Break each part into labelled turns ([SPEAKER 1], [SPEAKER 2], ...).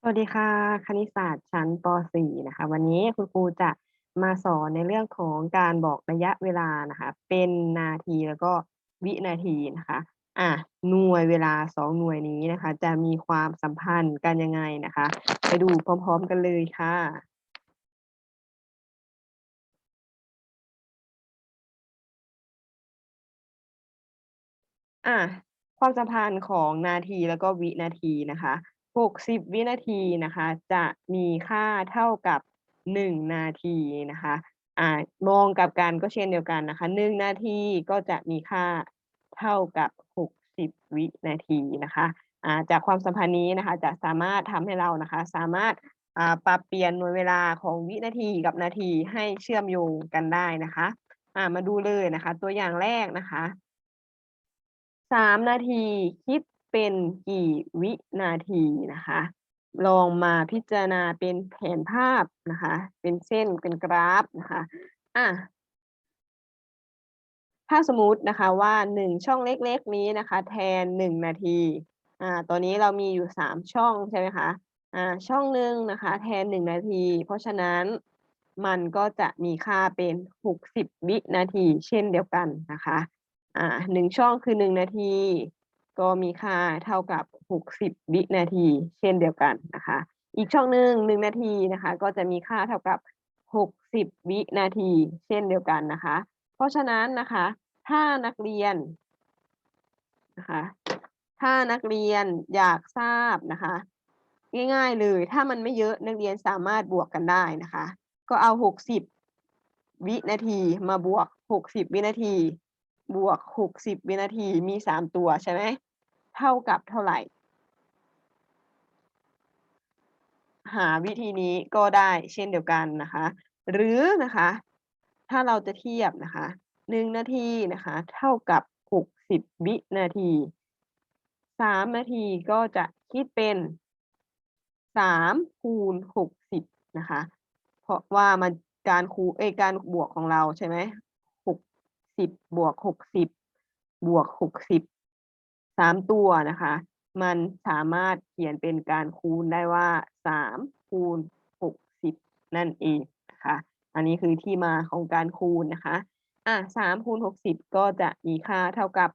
[SPEAKER 1] สวัสดีค่ะ คณิตศาสตร์ชั้น ป .4 นะคะ วันนี้คุณครูจะมาสอนในเรื่องของการบอกระยะเวลานะคะ เป็นนาทีแล้วก็วินาทีนะคะ อะหน่วยเวลา2หน่วยนี้นะคะ จะมีความสัมพันธ์กันยังไงนะคะ ไปดูพร้อมๆกันเลยค่ะ อะความสัมพันธ์ของนาทีแล้วก็วินาทีนะคะ 60 วินาทีนะคะ จะมีค่าเท่ากับ 1 นาทีนะคะอ่ามองกับกันก็เช่นเดียวกันนะคะ 1 นาทีก็จะมีค่าเท่ากับ 60 วินาทีนะคะอ่าจากความสัมพันธ์นี้นะคะ จะสามารถทำให้เรานะคะ สามารถอ่าปรับเปลี่ยนหน่วยเวลาของวินาทีกับนาทีให้เชื่อมโยงกันได้นะคะอ่ามาดูเลยนะคะ ตัวอย่างแรกนะคะ 3 นาทีคิด เป็นกี่วินาทีนะคะ ลองมาพิจารณาเป็นแผนภาพนะคะ เป็นเส้นเป็นกราฟนะคะอะถ้าสมมุตินะคะว่า 1 ช่องเล็กๆนี้นะคะ แทน 1 นาทีอ่าตอนนี้เรามีอยู่ 3 ช่องใช่ไหมคะอ่าช่องหนึ่งนะคะ แทน 1 นาที เพราะฉะนั้นมันก็จะมีค่าเป็น 60 วินาที เช่นเดียวกันนะคะอ่า1ช่องคือ 1 นาที ก็มีค่าเท่ากับ 60 วินาที เช่นเดียวกันนะคะ อีกช่องหนึ่ง1นาทีนะคะ ก็จะมีค่าเท่ากับ 60 วินาที เช่นเดียวกันนะคะ เพราะฉะนั้นนะคะ ถ้านักเรียนนะคะถ้านักเรียนอยากทราบนะคะ ง่ายๆเลยถ้ามันไม่เยอะนักเรียนสามารถบวกกันได้นะคะ ก็เอา 60 วินาทีมาบวก 60 วินาที บวก 60 วินาทีมี 3 ตัวใช่ไหม เท่ากับเท่าไหร่ หาวิธีนี้ก็ได้เช่นเดียวกันนะคะ หรือนะคะ ถ้าเราจะเทียบนะคะ1นาทีนะคะ เท่ากับ60วินาที3นาทีก็จะคิดเป็น3คูณ60นะคะ เพราะว่ามันการคูเอการบวกของเราใช่ไหม60บวก60บวก 60 3ตัวนะคะ มันสามารถเขียนเป็นการคูณได้ว่า3คูณ60นั่นเองนะคะอันนี้คือที่มาของการคูณนะคะอ่า3คูณ60ก็จะมีค่าเท่ากับ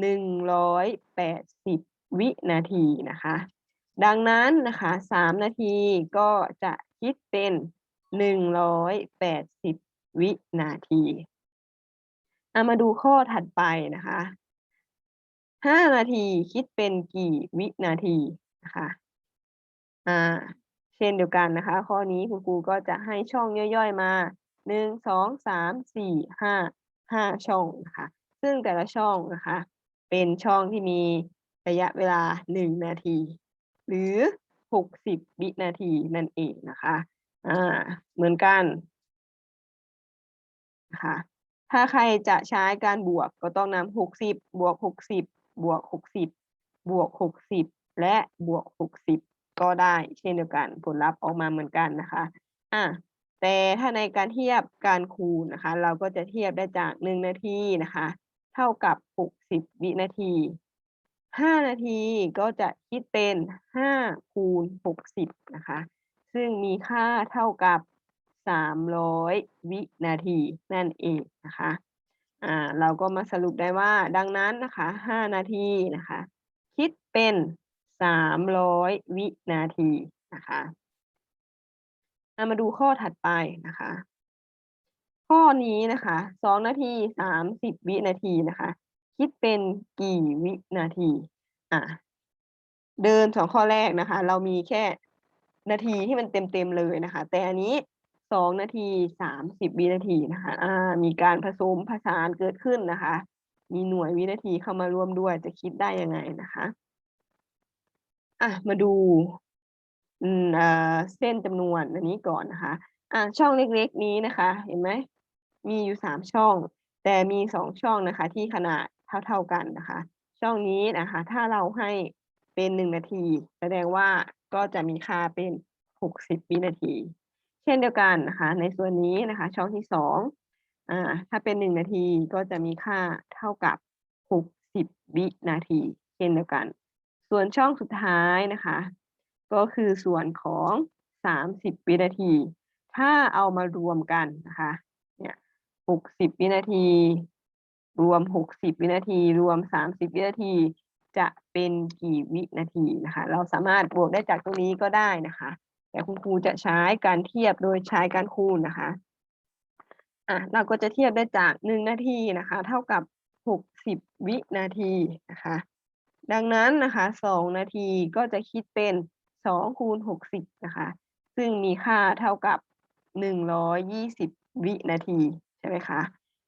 [SPEAKER 1] 180วินาทีนะคะ ดังนั้นนะคะ3นาทีก็จะคิดเป็น180วินาทีอ่ามาดูข้อถัดไปนะคะ 5นาทีคิดเป็นกี่วินาทีนะคะอ่าเช่นเดียวกันนะคะ ข้อนี้คุณครูก็จะให้ช่องย่อยๆมา1 2 3 4 5 5ช่องนะคะ ซึ่งแต่ละช่องนะคะ เป็นช่องที่มีระยะเวลา1นาที หรือ60วินาทีนั่นเองนะคะอ่าเหมือนกันนะคะถ้าใครจะใช้การบวกก็ต้องนำ60บบวก60บ บวก60บวก60และบวก60ก็ได้เช่นเดียวกันผลลัพธ์ออกมาเหมือนกันนะคะอ่าแต่ถ้าในการเทียบการคูณนะคะ เราก็จะเทียบได้จาก1นาทีนะคะ เท่ากับ60วินาที5นาทีก็จะคิดเป็น5คูณ60นะคะ ซึ่งมีค่าเท่ากับ300วินาทีนั่นเองนะคะ อ่าเราก็มาสรุปได้ว่าดังนั้นนะคะ5นาทีนะคะ คิดเป็น300วินาทีนะคะอ่ามาดูข้อถัดไปนะคะ ข้อนี้นะคะ2นาที30วินาทีนะคะ คิดเป็นกี่วินาทีอ่าเดิน2ข้อแรกนะคะ เรามีแค่นาทีที่มันเต็มๆเลยนะคะ แต่อันนี้ 2นาที30วินาทีนะคะอ่ามีการผสมผสานเกิดขึ้นนะคะ มีหน่วยวินาทีเข้ามาร่วมด้วยจะคิดได้ยังไงนะคะอะมาดูเส้นจำนวนอันนี้ก่อนนะคะอ่าช่องเล็กๆนี้นะคะ เห็นไหมมีอยู่3ช่อง แต่มี2ช่องนะคะ ที่ขนาดเท่าๆกันนะคะ ช่องนี้นะคะ ถ้าเราให้เป็น1นาที แสดงว่าก็จะมีค่าเป็น60วินาที ช่นเดียวกันนะคะในส่วนนี้นะคะ ช่องที่2อ่าถ้าเป็น1นาทีก็จะมีค่าเท่ากับ60วินาที เช่นเดียวกัน ส่วนช่องสุดท้ายนะคะ ก็คือส่วนของสามสิบวินาที ถ้าเอามารวมกันนะคะเนี่ยหกสิบวินาที รวมหกสิบวินาที รวมสามสิบวินาที จะเป็นกี่วินาทีนะคะ เราสามารถบวกได้จากตรงนี้ก็ได้นะคะ แต่คุณครูจะใช้การเทียบโดยใช้การคูณนะคะอะเราก็จะเทียบได้จากหนึ่งนาทีนะคะ เท่ากับหกสิบวินาทีนะคะ ดังนั้นนะคะสองนาทีก็จะคิดเป็นสองคูณหกสิบนะคะ ซึ่งมีค่าเท่ากับหนึ่งร้อยยี่สิบวินาทีใช่ไหมคะ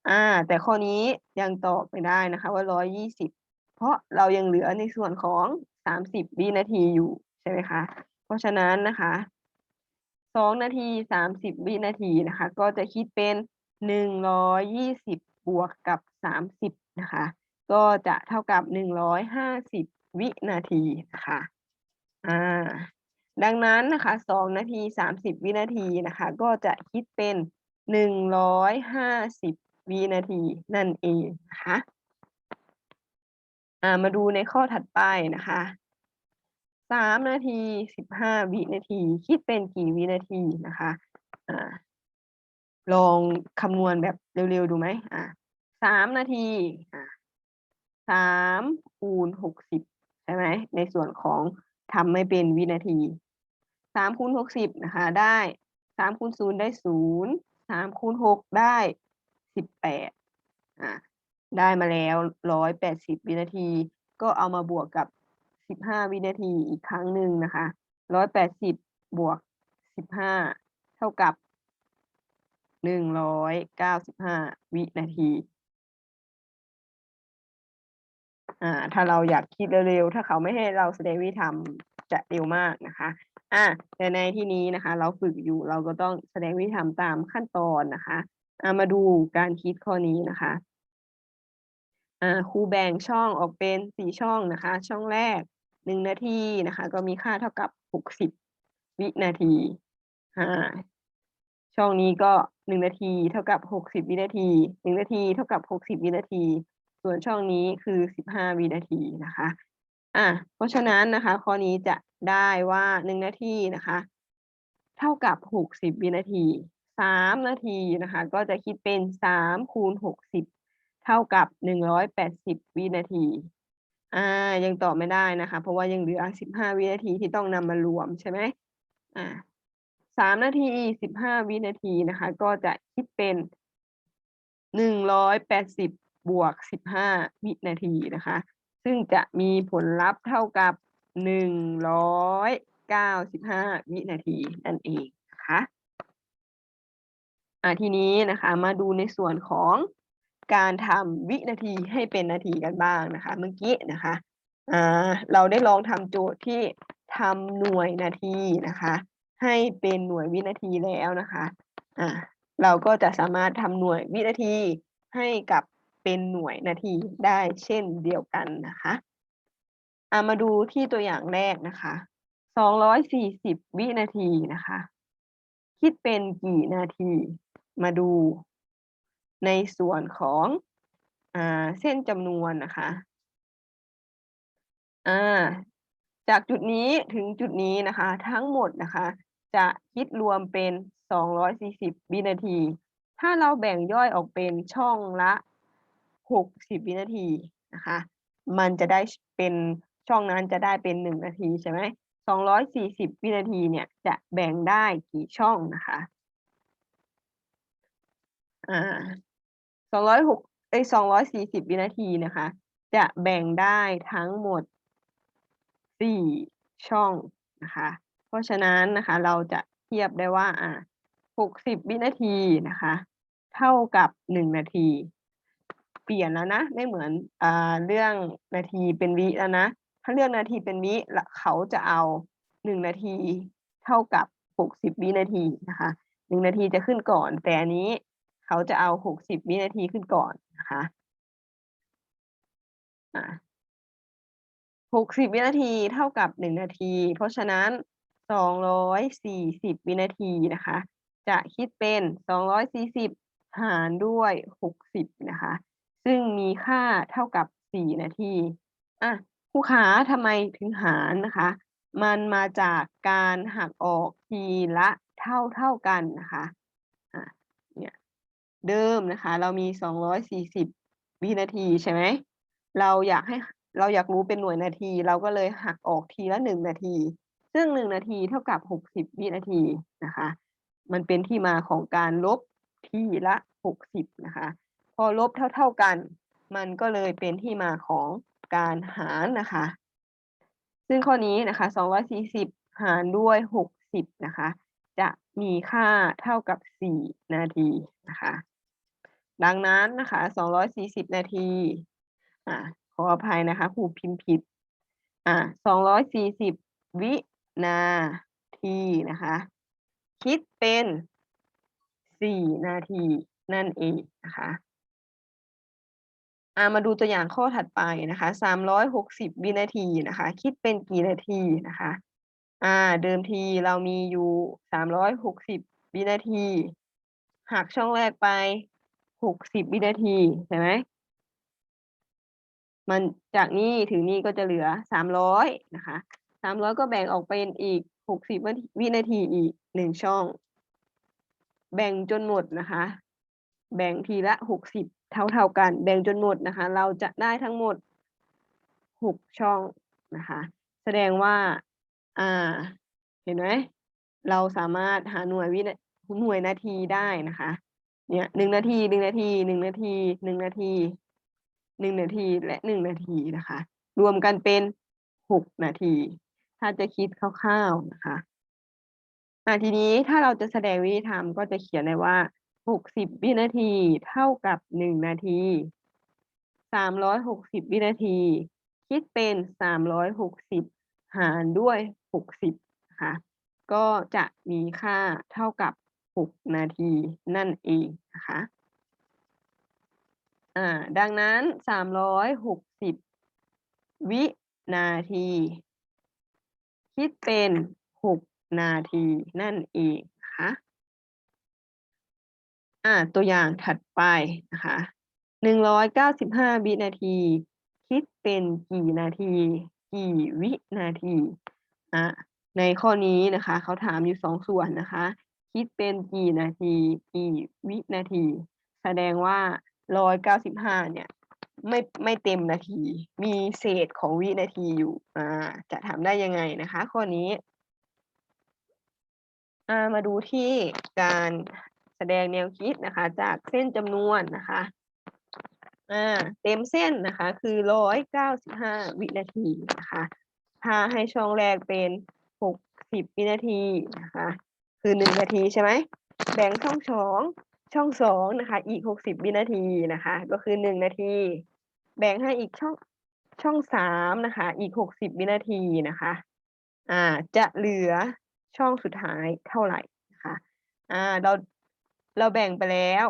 [SPEAKER 1] อ่าแต่ข้อนี้ยังตอบไม่ได้นะคะว่าร้อยยี่สิบเพราะเรายังเหลือในส่วนของสามสิบวินาทีอยู่ใช่ไหมคะ ราะฉะนั้นนะคะสองนาทีสามสิบวินาทีนะคะ ก็จะคิดเป็นหนึ่งร้อยยี่สิบบวกกับสามสิบนะคะ ก็จะเท่ากับหนึ่งร้อยห้าสิบวินาทีนะคะอ่าดังนั้นนะคะสองนาทีสามสิบวินาทีนะคะ ก็จะคิดเป็นหนึ่งร้อยห้าสิบวินาทีนั่นเองนะคะอ่ามาดูในข้อถัดไปนะคะ สามนาทีสิบห้าวินาที คิดเป็นกี่วินาทีนะคะอ่าลองคำนวณแบบเร็วๆดูไหมอ่าสามนาทีอ่าสามคูณหกสิบใช่ไหมในส่วนของทำไม่เป็นวินาทีสามคูณหกสิบนะคะได้สามคูณศูนย์ได้ศูนย์สามคูณหกได้สิบแปดอ่าได้มาแล้วร้อยแปดสิบวินาที ก็เอามาบวกกับ สิบห้าวินาทีอีกครั้งหนึ่งนะคะร้อยแปดสิบบวกสิบห้าเท่ากับหนึ่งร้อยเก้าสิบห้าวินาที อ่า ถ้าเราอยากคิดเร็วๆ ถ้าเขาไม่ให้เราแสดงวิธีทำจะเร็วมากนะคะ อ่าแต่ในที่นี้นะคะ เราฝึกอยู่เราก็ต้องแสดงวิธีทำตามขั้นตอนนะคะอ่ามาดูการคิดข้อนี้นะคะอ่าครูแบ่งช่องออกเป็นสี่ช่องนะคะ ช่องแรก หนึ่งนาทีนะคะ ก็มีค่าเท่ากับหกสิบวินาทีอ่าช่องนี้ก็หนึ่งนาทีเท่ากับหกสิบวินาทีหนึ่งนาทีเท่ากับหกสิบวินาที ส่วนช่องนี้คือสิบห้าวินาทีนะคะอะเพราะฉะนั้นนะคะ ข้อนี้จะได้ว่าหนึ่งนาทีนะคะ เท่ากับหกสิบวินาทีสามนาทีนะคะ ก็จะคิดเป็นสามคูณหกสิบเท่ากับหนึ่งร้อยแปดสิบวินาที อ่า ยังตอบไม่ได้นะคะ เพราะว่ายังเหลือสิบห้าวินาทีที่ต้องนำมารวมใช่ไหมอ่าสามนาทีสิบห้าวินาทีนะคะ ก็จะคิดเป็นหนึ่งร้อยแปดสิบบวกสิบห้าวินาทีนะคะ ซึ่งจะมีผลลัพธ์เท่ากับหนึ่งร้อยเก้าสิบห้าวินาทีนั่นเองนะคะอ่าทีนี้นะคะ มาดูในส่วนของ การทำวินาทีให้เป็นนาทีกันบ้างนะคะ เมื่อกี้นะคะเราได้ลองทำโจทย์ที่ทำหน่วยนาทีนะคะ ให้เป็นหน่วยวินาทีแล้วนะคะอ่าเราก็จะสามารถทำหน่วยวินาทีให้กับเป็นหน่วยนาทีได้เช่นเดียวกันนะคะามาดูที่ตัวอย่างแรกนะคะสองร้อยสี่สิบวินาทีนะคะ คิดเป็นกี่นาที มาดู ในส่วนของอเส้นจำนวนนะคะาจากจุดนี้ถึงจุดนี้นะคะ ทั้งหมดนะคะ จะคิดรวมเป็นสองร้อยสี่สิบวินาที ถ้าเราแบ่งย่อยออกเป็นช่องละหกสิบวินาทีนะคะ มันจะได้เป็นช่องนั้นจะได้เป็นหนึ่งนาทีใช่ไหมสองร้อยสี่สิบวินาทีเนี่ยจะแบ่งได้กี่ช่องนะคะ อ่า สองร้อยหกไอสองร้อยสี่สิบวินาทีนะคะ จะแบ่งได้ทั้งหมดสี่ช่องนะคะ เพราะฉะนั้นนะคะเราจะเทียบได้ว่าอ่าหกสิบวินาทีนะคะ เท่ากับหนึ่งนาที เปลี่ยนแล้วนะ ไม่เหมือนอ่าเรื่องนาทีเป็นวิแล้วนะ ถ้าเรื่องนาทีเป็นวิเขาจะเอาหนึ่งนาทีเท่ากับหกสิบวินาทีนะคะหนึ่งนาทีจะขึ้นก่อน แต่อันนี้ เขาจะเอาหกสิบวินาทีขึ้นก่อนนะคะอ่าหกสิบวินาทีเท่ากับหนึ่งนาที เพราะฉะนั้นสองร้อยสี่สิบวินาทีนะคะ จะคิดเป็นสองร้อยสี่สิบหารด้วยหกสิบนะคะ ซึ่งมีค่าเท่ากับสี่นาทีอะผู้ค้าทำไมถึงหารนะคะ มันมาจากการหักออกทีละเท่าเท่ากันนะคะ เดิมนะคะ เรามีสองร้อยสี่สิบวินาทีใช่ไหม เราอยากให้เราอยากรู้เป็นหน่วยนาที เราก็เลยหักออกทีละหนึ่งนาที ซึ่งหนึ่งนาทีเท่ากับหกสิบวินาทีนะคะ มันเป็นที่มาของการลบทีละหกสิบนะคะ พอลบเท่า ๆกัน มันก็เลยเป็นที่มาของการหารนะคะ ซึ่งข้อนี้นะคะสองร้อยสี่สิบหารด้วยหกสิบนะคะ จะมีค่าเท่ากับสี่นาทีนะคะ ดังนั้นนะคะสองร้อยสี่สิบนาทีอ่าขออภัยนะคะครูพิมพ์ผิดอ่าสองร้อยสี่สิบวินาทีนะคะ คิดเป็นสี่นาทีนั่นเองนะคะามาดูตัวอย่างข้อถัดไปนะคะสามร้อยหกสิบวินาทีนะคะ คิดเป็นกี่นาทีนะคะ อ่า เดิมทีเรามีอยู่สามร้อยหกสิบวินาทีหักช่องแรกไป หกสิบวินาทีใช่ไหมมันจากนี้ถึงนี้ก็จะเหลือสามร้อยนะคะสามร้อยก็แบ่งออกเป็นอีกหกสิบวินาทีอีกหนึ่งช่อง แบ่งจนหมดนะคะ แบ่งทีละหกสิบเท่าเท่ากัน แบ่งจนหมดนะคะ เราจะได้ทั้งหมดหกช่องนะคะ แสดงว่า อ่า เห็นไหมเราสามารถหาหน่วยวินหน่วยนาทีได้นะคะ เนี่ยหนึ่งนาทีหนึ่งนาทีหนึ่งนาทีหนึ่งนาทีหนึ่งนาทีและหนึ่งนาทีนะคะ รวมกันเป็นหกนาที ถ้าจะคิดคร่าวๆนะคะอ่าทีนี้ถ้าเราจะแสดงวิธีทำก็จะเขียนเลยว่าหกสิบวินาทีเท่ากับหนึ่งนาทีสามร้อยหกสิบวินาที คิดเป็นสามร้อยหกสิบหารด้วยหกสิบนะคะก็จะมีค่าเท่ากับ หกนาทีนั่นเองนะคะ อ่า ดังนั้นสามร้อยหกสิบวินาที คิดเป็นหกนาทีนั่นเองนะคะอ่า ตัวอย่างถัดไปนะคะหนึ่งร้อยเก้าสิบห้าวินาที คิดเป็นกี่นาที กี่วินาทีอ่าในข้อนี้นะคะ เขาถามอยู่สองส่วนนะคะ คิดเป็นกี่นาทีกี่วินาที แสดงว่าร้อยเก้าสิบห้าเนี่ย ไม่ไม่เต็มนาที มีเศษของวินาทีอยู่อ่าจะทำได้ยังไงนะคะ ข้อนี้อ่ามาดูที่การแสดงแนวคิดนะคะ จากเส้นจำนวนนะคะอ่าเต็มเส้นนะคะ คือร้อยเก้าสิบห้าวินาทีนะคะถ้าให้ช่องแรกเป็นหกสิบวินาทีนะคะ คือหนึ่งนาทีใช่ไหมแบ่งช่องสองช่องสองนะคะ อีกหกสิบวินาทีนะคะ ก็คือหนึ่งนาที แบ่งให้อีกช่องช่องสามนะคะ อีกหกสิบวินาทีนะคะ อ่าจะเหลือช่องสุดท้ายเท่าไหร่นะคะอ่าเราเราแบ่งไปแล้ว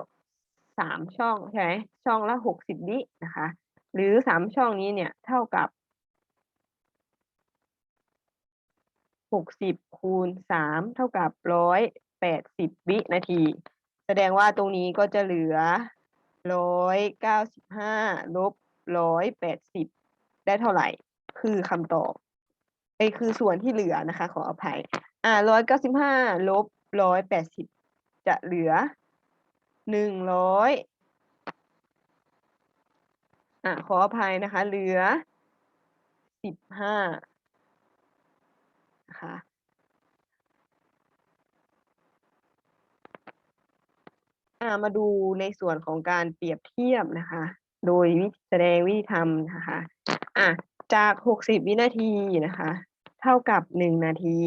[SPEAKER 1] สามช่องใช่ไหมช่องละหกสิบวินะคะ หรือสามช่องนี้เนี่ยเท่ากับ หกสิบคูณสามเท่ากับร้อยแปดสิบวินาที แสดงว่าตรงนี้ก็จะเหลือร้อยเก้าสิบห้าลบร้อยแปดสิบได้เท่าไหร่ คือคำตอบไอ้คือส่วนที่เหลือนะคะ ขออภัย อ่าร้อยเก้าสิบห้าลบร้อยแปดสิบจะเหลือหนึ่งร้อยอะขออภัยนะคะ เหลือสิบห้า นะคะ มาดูในส่วนของการเปรียบเทียบนะคะ โดยวิแสดงวิธีทำนะคะอะจากหกสิบวินาทีนะคะ เท่ากับหนึ่งนาที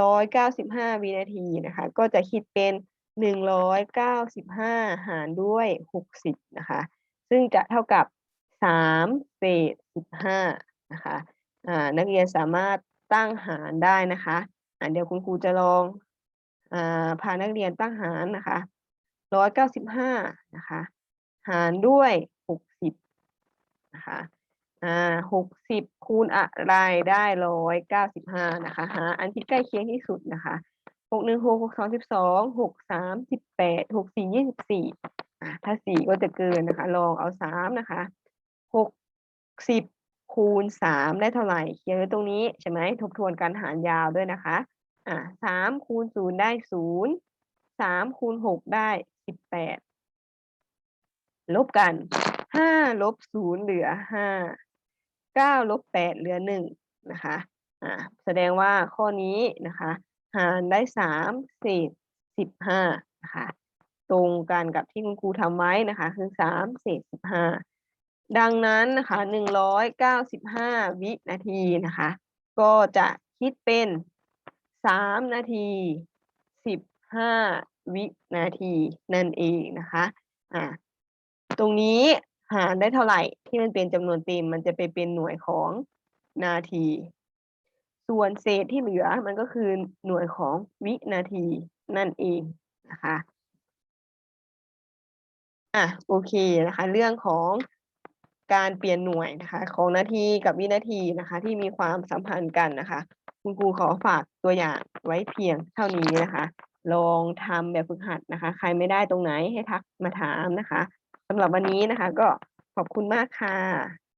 [SPEAKER 1] ร้อยเก้าสิบห้าวินาทีนะคะ ก็จะคิดเป็นหนึ่งร้อยเก้าสิบห้ารด้วยหกสิบนะคะ ซึ่งจะเท่ากับสามเศษสิบห้านะคะอ่านักเรียนสามารถ ตั้งหารได้นะคะเดี๋ยวคุณครูจะลองอพานักเรียนตั้งหารนะคะร้อยเก้าสิบห้านะคะ หารด้วยหกสิบนะคะหกสิบคูณอะไรได้ร้อยเก้าสิบห้านะคะหาอันที่ใกล้เคียงที่สุดนะคะหกหนึ่งหกหกสองสิบสองหกสามสิบแปดหกสี่ยี่สิบสี่ถ้าสี่ก็จะเกินนะคะ ลองเอาสามนะคะหกสิบ คูณสามได้เท่าไหร่เขียนไว้ตรงนี้ใช่ไหมทบทวนการหารยาวด้วยนะคะอ่าสามคูณศูนย์ได้ศูนย์สามคูณหกได้สิบแปดลบกันห้าลบศูนย์เหลือห้าเก้าลบแปดเหลือหนึ่งนะคะอ่าแสดงว่าข้อนี้นะคะ หารได้สามเศษสิบห้านะคะตรงกันกับที่คุณครูทำไว้นะคะ คือสามเศษสิบห้า ดังนั้นนะคะหนึ่งร้อยเก้าสิบห้าวินาทีนะคะ ก็จะคิดเป็นสามนาทีสิบห้าวินาทีนั่นเองนะคะอ่าตรงนี้หารได้เท่าไหร่ที่มันเป็นจำนวนเต็มมันจะไปเป็นหน่วยของนาที ส่วนเศษที่เหลือมันก็คือหน่วยของวินาทีนั่นเองนะคะอะโอเคนะคะ เรื่องของ การเปลี่ยนหน่วยนะคะ ของนาทีกับวินาทีนะคะ ที่มีความสัมพันธ์กันนะคะ คุณครูขอฝากตัวอย่างไว้เพียงเท่านี้นะคะ ลองทำแบบฝึกหัดนะคะ ใครไม่ได้ตรงไหนให้ทักมาถามนะคะสำหรับวันนี้นะคะ ก็ขอบคุณมากค่ะ